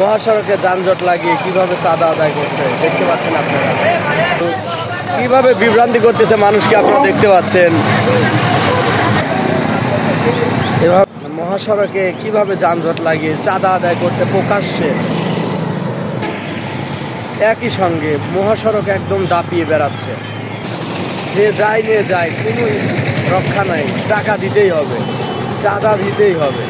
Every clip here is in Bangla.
মহাসড়কে যানজট লাগিয়ে কীভাবে চাঁদা আদায় করছে, দেখতে পাচ্ছেন আপনারা। কীভাবে বিভ্রান্তি করতেছে মানুষকে আপনারা দেখতে পাচ্ছেন? মহাসড়কে কীভাবে যানজট লাগিয়ে চাঁদা আদায় করছে প্রকাশ্যে? একই সঙ্গে মহাসড়ক একদম দাপিয়ে বেড়াচ্ছে। যে যায় নিয়ে যায় কোনো রক্ষা নাই। টাকা দিতেই হবে, চাঁদা দিতেই হবে।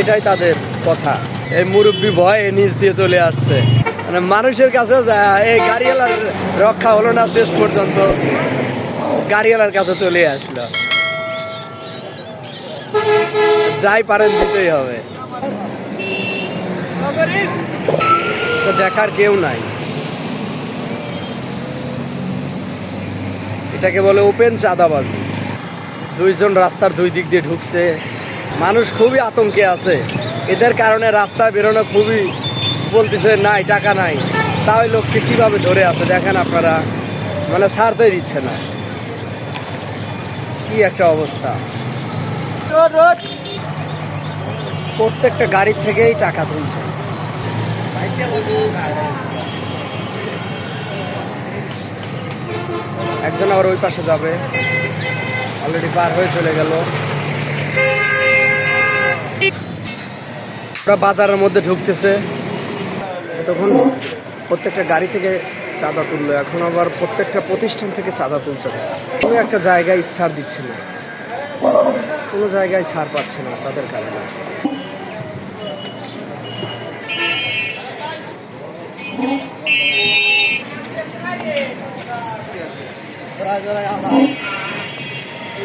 এটাই তাদের কথা। এই মুরব্বী ভয়ে নিচ দিয়ে চলে আসছে। মানে মানুষের কাছে এই গাড়িওয়ালার রক্ষা হলো না শেষ পর্যন্ত। গাড়িওয়ালার কাছে চলে আসলো। যাই পারেন, দিতেই হবে। তো দেখার কেউ নাই। এটাকে বলে ওপেন চাঁদাবাজি। দুইজন রাস্তার দুই দিক দিয়ে ঢুকছে। মানুষ খুবই আতঙ্কে আছে। এদের কারণে রাস্তায় বেরোনো খুবই বলতেছে নাই টাকা নাই। তা ওই লোককে কীভাবে ধরে আছে দেখেন আপনারা? মানে ছাড়তে দিচ্ছে না। কি একটা অবস্থা। প্রত্যেকটা গাড়ির থেকেই টাকা তুলছে। একজন আবার ওই পাশে যাবে। অলরেডি পার হয়ে চলে গেল। ওরা বাজারের মধ্যে ঢুকতেছে। তখন প্রত্যেকটা গাড়ি থেকে চাঁদা তুললো। এখন আবার প্রত্যেকটা প্রতিষ্ঠান থেকে চাঁদা তুলছে। কোনো একটা জায়গায় স্থার দিচ্ছে না। কোনো জায়গায় ছাড় পাচ্ছে না তাদের কারণে।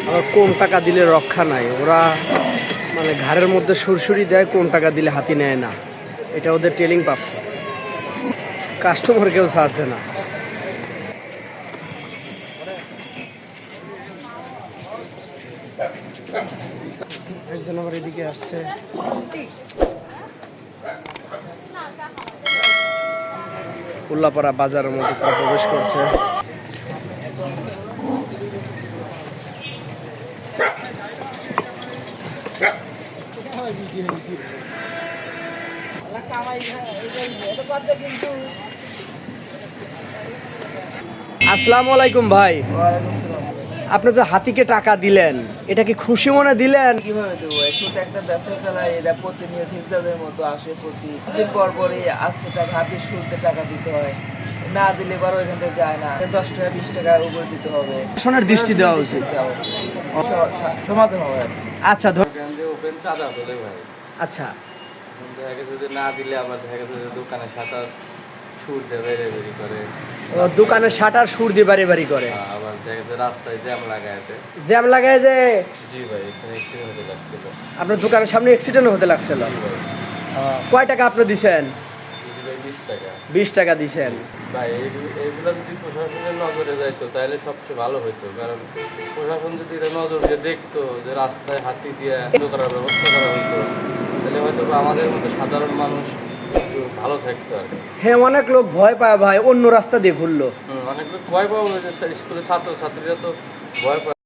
আবার কোন টাকা দিলে রক্ষা নাই, ওরা মানে ঘাড়ের মধ্যে সুরসুরি দেয়, কোন টাকা দিলে হাতি নেয় না। এটা ওদের টেলিং পাপ। কাস্টমার কেউ ছাড়ছে না। একজন আবার এদিকে আসছে। উল্লাপাড়া বাজারের মধ্যে তারা প্রবেশ করছে। আসসালামু আলাইকুম ভাই। আপনি যে হাতিকে টাকা দিলেন এটা কি খুশি মনে দিলেন? কীভাবে দেবো? ছোট একটা ব্যবসা চালাই এটা প্রতিনিয়ত হিসাবের মতো আসে পর পরই আজকে হাতের শুরুতে টাকা দিতে হয়। না দিলে থেকে যায় না। দশ টাকা বিশ টাকা উপরে দিতে হবে। শাসনের দৃষ্টি দেওয়া উচিত। সমাধান হবে। আচ্ছা ধর ওপেন চাঁদা তোলে ভাই। আচ্ছা। দেখা গেছে যে না দিলে আবার দেখা গেছে যে দোকানে সাঁতার সুর দিয়ে বেড়ে বেরি করে। দোকানে শাটার সুর দিয়ে বাড়ি বাড়ি করে। আবার দেখা গেছে রাস্তায় জ্যাম লাগাইতে। জ্যাম লাগায় যে জি ভাই এখানে অ্যাক্সিডেন্ট হতে লাগছিল। আপনার দোকানের সামনে অ্যাক্সিডেন্ট হতে লাগছিল। কয় টাকা আপনি দিছেন? বিশ টাকা। দিছেন? ভাই এইগুলো যদি প্রশাসনের নজরে যাইতো তাহলে সবচেয়ে ভালো হতো কারণ প্রশাসন যদি এটা নজর দিয়ে দেখতো যে রাস্তায় হাতি দিয়ে করার ব্যবস্থা করা হতো তাহলে হয়তো আমাদের মতো সাধারণ মানুষ ভালো থাকতো আর হ্যাঁ অনেক লোক ভয় পায় ভাই অন্য রাস্তা দিয়ে ঘুরলো। অনেক লোক ভয় পাওয়া হয়েছে স্কুলে ছাত্র ছাত্রীরা তো ভয় পায়।